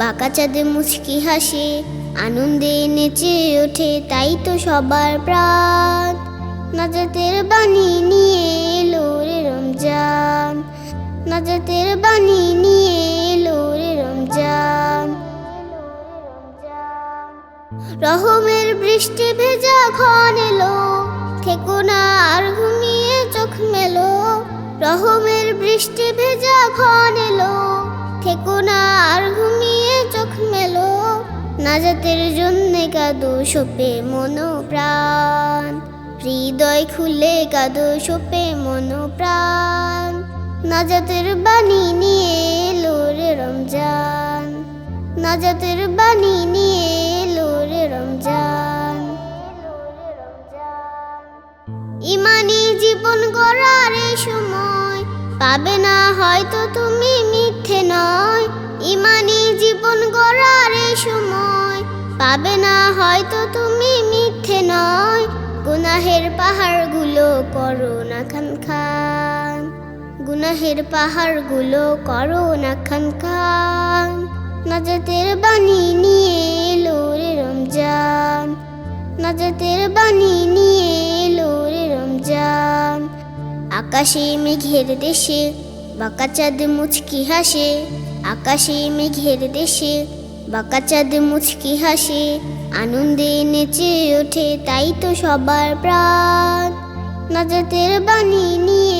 বাঁকা চাঁদ মুচকি হাসে, আনন্দে নেচে ওঠে, তাই তো সবার প্রাণ। নাজাতের বাণী নিয়ে এলো রে রমজান। নাজাতের বাণী নিয়ে এলো রে রমজান। রহমের বৃষ্টি ভেজা ক্ষণ এলো, থেকো না আর ঘুমিয়ে নাজাতের জন্যে কাদো সোপে মনো প্রাণ হৃদয় খুলে কাদো সোপে মনো প্রাণ নাজাতের বাণী নিয়ে এলো রমজান। নাজাতের বাণী নিয়ে এলো রমজান। ইমানি জীবন গড়ার সময় পাবে না হয়তো তুমি মিথ্যে নয়। পাবে না, হয়তো তুমি মিথ্যে নয়। গুনাহের পাহাড়গুলো করো না খান খান। গুনাহের পাহাড়গুলো করো না খান খান। নাজাতের বাণী নিয়ে এলো রে রমজান। নাজাতের বাণী নিয়ে এলো রে রমজান। আকাশে মেঘের দেশে, বাঁকা চাঁদ মুচকি হাসে। আকাশে মেঘের দেশে বাঁকা চাঁদ মুচকি হাসে আনন্দে নেচে ওঠে তাই তো সবার প্রাণ। নাজাতের বাণী নিয়ে